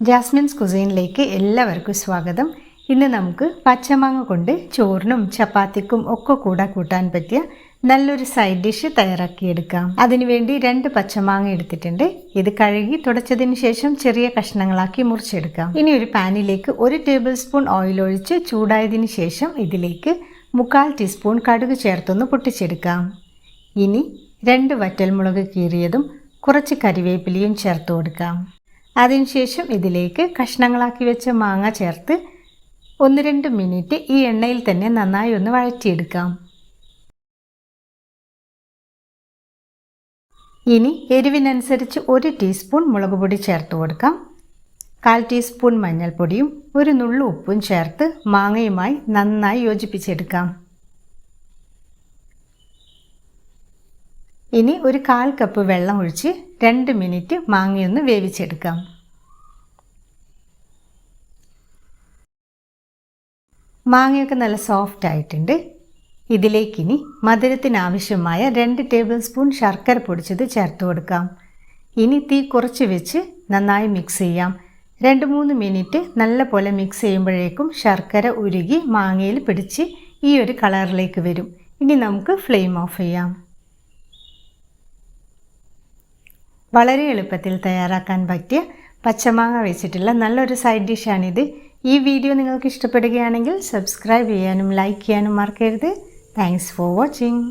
Jasmine's കുസൈനിലേക്ക് എല്ലാവർക്കും സ്വാഗതം. ഇന്ന് നമുക്ക് പച്ചമാങ്ങ കൊണ്ട് ചോറിനും ചപ്പാത്തിക്കും ഒക്കെ കൂടെ കൂട്ടാൻ പറ്റിയ നല്ലൊരു സൈഡ് ഡിഷ് തയ്യാറാക്കിയെടുക്കാം. അതിനുവേണ്ടി രണ്ട് പച്ചമാങ്ങ എടുത്തിട്ടുണ്ട്. ഇത് കഴുകി തുടച്ചതിന് ശേഷം ചെറിയ കഷ്ണങ്ങളാക്കി മുറിച്ചെടുക്കാം. ഇനി ഒരു പാനിലേക്ക് ഒരു ടേബിൾ സ്പൂൺ ഓയിൽ ഒഴിച്ച് ചൂടായതിന് ശേഷം ഇതിലേക്ക് മുക്കാൽ ടീസ്പൂൺ കടുക് ചേർത്തൊന്ന് പൊട്ടിച്ചെടുക്കാം. ഇനി രണ്ട് വറ്റൽമുളക് കീറിയതും കുറച്ച് കരിവേപ്പിലയും ചേർത്ത് കൊടുക്കാം. അതിനുശേഷം ഇതിലേക്ക് കഷ്ണങ്ങളാക്കി വെച്ച മാങ്ങ ചേർത്ത് ഒന്ന് രണ്ട് മിനിറ്റ് ഈ എണ്ണയിൽ തന്നെ നന്നായി ഒന്ന് വഴറ്റിയെടുക്കാം. ഇനി എരിവിനനുസരിച്ച് ഒരു ടീസ്പൂൺ മുളക് പൊടി ചേർത്ത് കൊടുക്കാം. കാൽ ടീസ്പൂൺ മഞ്ഞൾപ്പൊടിയും ഒരു നുള്ളു ഉപ്പും ചേർത്ത് മാങ്ങയുമായി നന്നായി യോജിപ്പിച്ചെടുക്കാം. ഇനി ഒരു കാൽ കപ്പ് വെള്ളം ഒഴിച്ച് രണ്ട് മിനിറ്റ് മാങ്ങയൊന്ന് വേവിച്ചെടുക്കാം. മാങ്ങയൊക്കെ നല്ല സോഫ്റ്റ് ആയിട്ടുണ്ട്. ഇതിലേക്കിനി മധുരത്തിനാവശ്യമായ രണ്ട് ടേബിൾ സ്പൂൺ ശർക്കര പൊടിച്ചത് ചേർത്ത് കൊടുക്കാം. ഇനി തീ കുറച്ച് വെച്ച് നന്നായി മിക്സ് ചെയ്യാം. രണ്ട് മൂന്ന് മിനിറ്റ് നല്ല പോലെ മിക്സ് ചെയ്യുമ്പോഴേക്കും ശർക്കര ഉരുകി മാങ്ങയിൽ പിടിച്ച് ഈ ഒരു കളറിലേക്ക് വരും. ഇനി നമുക്ക് ഫ്ലെയിം ഓഫ് ചെയ്യാം. വളരെ എളുപ്പത്തിൽ തയ്യാറാക്കാൻ പറ്റിയ പച്ചമാങ്ങ വെച്ചിട്ടുള്ള നല്ലൊരു സൈഡ് ഡിഷാണിത് ഈ വീഡിയോ നിങ്ങൾക്ക് ഇഷ്ടപ്പെടുകയാണെങ്കിൽ സബ്സ്ക്രൈബ് ചെയ്യാനും ലൈക്ക് ചെയ്യാനും മറക്കരുത്. Thanks for watching